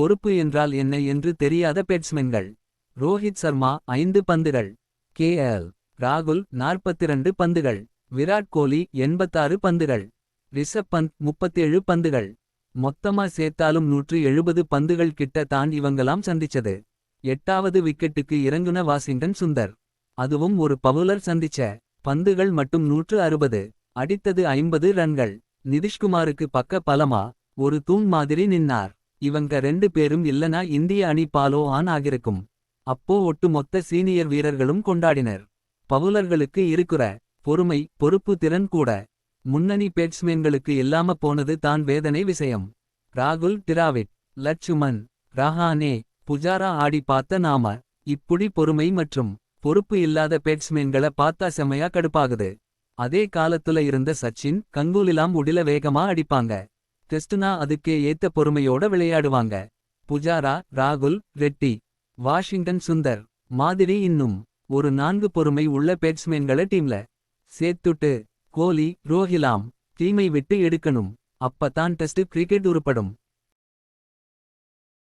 பொறுப்பு என்றால் என்ன என்று தெரியாத பேட்ஸ்மென்கள் ரோஹித் சர்மா ஐந்து பந்துகள். கே. எல். ராகுல் 42 பந்துகள். விராட் கோலி எண்பத்தாறு பந்துகள். ரிஷப் பந்த் முப்பத்தேழு பந்துகள். மொத்தமா சேர்த்தாலும் நூற்று எழுபது பந்துகள் கிட்ட தான் இவங்களாம் சந்திச்சது. எட்டாவது விக்கெட்டுக்கு இறங்குன வாஷிங்டன் சுந்தர். அதுவும் ஒரு பவுலர் சந்திச்ச. பந்துகள் மட்டும் நூற்று அறுபது. அடித்தது ஐம்பது ரன்கள். நிதிஷ்குமாருக்கு பக்க பலமா? ஒரு தூண் மாதிரி நின்னார். இவங்க ரெண்டு பேரும் இல்லனா இந்திய அணி பாலோ ஆன் ஆகிருக்கும். அப்போ ஒட்டுமொத்த சீனியர் வீரர்களும் கொண்டாடினர். பவுலர்களுக்கு இருக்கிற பொறுமை பொறுப்பு திறன் கூட. முன்னணி பேட்ஸ்மேன்களுக்கு இல்லாம போனது தான் வேதனை விஷயம். ராகுல் டிராவிட் லட்சுமன் ரஹானே புஜாரா ஆடி பார்த்த நாம. இப்புடி பொறுமை மற்றும் பொறுப்பு இல்லாத பேட்ஸ்மேன்கள பார்த்தா செமையா கடுப்பாகுது. அதே காலத்துல இருந்த சச்சின் கங்குலிலாம் உடில வேகமா அடிப்பாங்க. டெஸ்டுனா அதுக்கே ஏத்த பொறுமையோட விளையாடுவாங்க. புஜாரா ராகுல் ரெட்டி வாஷிங்டன் சுந்தர் மாதிரி இன்னும் ஒரு நான்கு பொறுமை உள்ள பேட்ஸ்மேன்களை டீம்ல. சேர்த்துட்டு கோலி ரோஹிலாம் டீமை விட்டு எடுக்கணும். அப்பதான் டெஸ்ட் கிரிக்கெட் உருப்படும்.